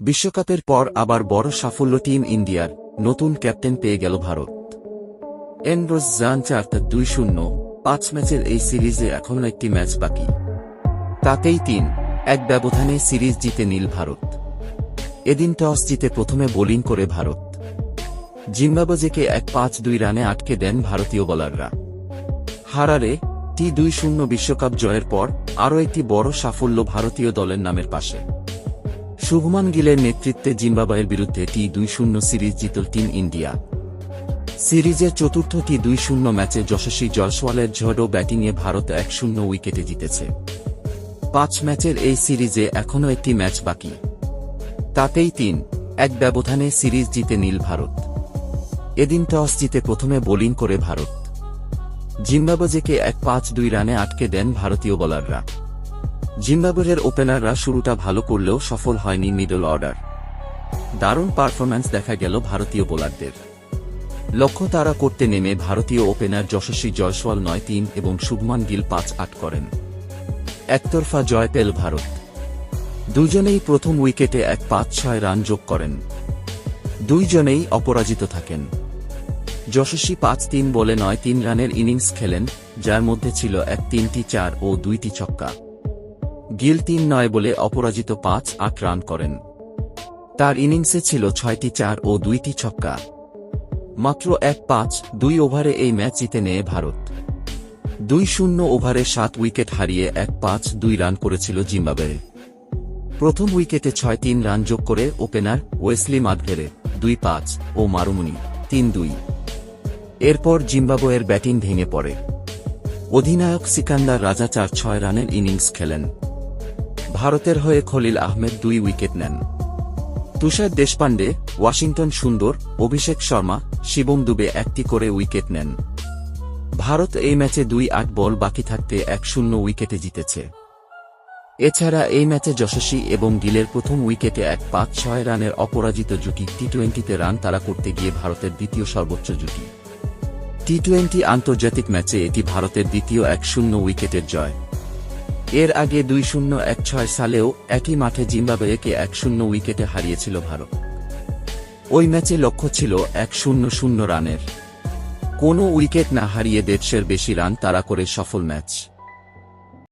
বিশ্বকাপের পর আবার বড় সাফল্য টিম ইন্ডিয়ার নতুন ক্যাপ্টেন পেয়ে গেল ভারত। এনরোজ জান চারটা দুই শূন্য, পাঁচ ম্যাচের এই সিরিজে এখনও একটি ম্যাচ বাকি। তাতেই তিন, এক ব্যবধানে সিরিজ জিতে নীল ভারত। এদিন টস জিতে প্রথমে বোলিং করে ভারত। জিম্বাবজেকে এক পাঁচ দুই রানে আটকে দেন ভারতীয় বোলাররা। হারারে, টি দুই শূন্য বিশ্বকাপ জয়ের পর আরও একটি বড় সাফল্য ভারতীয় দলের নামের পাশে। শুভমান গিলের নেতৃত্বে জিম্বাবুয়ের বিরুদ্ধে টি দুই শূন্য সিরিজ জিতল টিম ইন্ডিয়া। সিরিজের চতুর্থ টি দুই শূন্য ম্যাচে যশস্বী জয়সওয়ালের ঝড়ো ব্যাটিংয়ে ভারত এক শূন্য উইকেটে জিতেছে। পাঁচ ম্যাচের এই সিরিজে এখনও একটি ম্যাচ বাকি। তাতেই তিন, এক ব্যবধানে সিরিজ জিতে নীল ভারত। এদিন টস জিতে প্রথমে বোলিং করে ভারত। জিম্বাবুয়েকে এক পাঁচ দুই রানে আটকে দেন ভারতীয় বোলাররা। জিম্বাবুয়ের ওপেনাররা শুরুটা ভালো করলেও সফল হয়নি মিডল অর্ডার। দারুণ পারফরম্যান্স দেখা গেল ভারতীয় বোলারদের। লক্ষ্য তারা করতে নেমে ভারতীয় ওপেনার যশস্বী জয়সওয়াল নয় তিন এবং শুভমান গিল পাঁচ আট করেন। একতরফা জয় পেল ভারত। দুজনেই প্রথম উইকেটে এক পাঁচ ছয় রান যোগ করেন। দুইজনেই অপরাজিত থাকেন। যশস্বী পাঁচ তিন বলে নয় তিন রানের ইনিংস খেলেন, যার মধ্যে ছিল এক তিনটি চার ও দুইটি ছক্কা। গিল তিন নয় বলে অপরাজিত পাঁচ আট রান করেন। তার ইনিংসে ছিল ছয়টি চার ও দুইটি ছক্কা। মাত্র এক পাঁচ, দুই ওভারে এই ম্যাচ জিতে নেয় ভারত। দুই শূন্য ওভারে সাত উইকেট হারিয়ে এক পাঁচ, দুই রান করেছিল জিম্বাবুয়ে। প্রথম উইকেটে ছয় তিন রান যোগ করে ওপেনার ওয়েসলি মাদভেরে দুই পাঁচ ও মারুমুনি তিন দুই। এরপর জিম্বাবুয়ের ব্যাটিং ভেঙে পড়ে। অধিনায়ক সিকান্দার রাজা চার ছয় রানের ইনিংস খেলেন। ভারতের হয়ে খলিল আহমেদ দুই উইকেট নেন। তুষার দেশপান্ডে ওয়াশিংটন সুন্দর, অভিষেক শর্মা, শিবম দুবে একটি করে উইকেট নেন। ভারত এই ম্যাচে দুই আট বল বাকি থাকতে এক শূন্য উইকেটে জিতেছে। এছাড়া এই ম্যাচে যশস্বী এবং গিলের প্রথম উইকেটে এক পাঁচ ছয় রানের অপরাজিত জুটি টি টোয়েন্টিতে রান তারা করতে গিয়ে ভারতের দ্বিতীয় সর্বোচ্চ জুটি। টি টোয়েন্টি আন্তর্জাতিক ম্যাচে এটি ভারতের দ্বিতীয় এক শূন্য উইকেটের জয়। এর আগে দুই শূন্য এক ছয় সালেও একই মাঠে জিম্বাবুয়েকে এক শূন্য উইকেটে হারিয়েছিল ভারত। ওই ম্যাচে লক্ষ্য ছিল এক শূন্য শূন্য রানের। কোনো উইকেট না হারিয়ে দেড়শের বেশি রান তারা করে সফল ম্যাচ।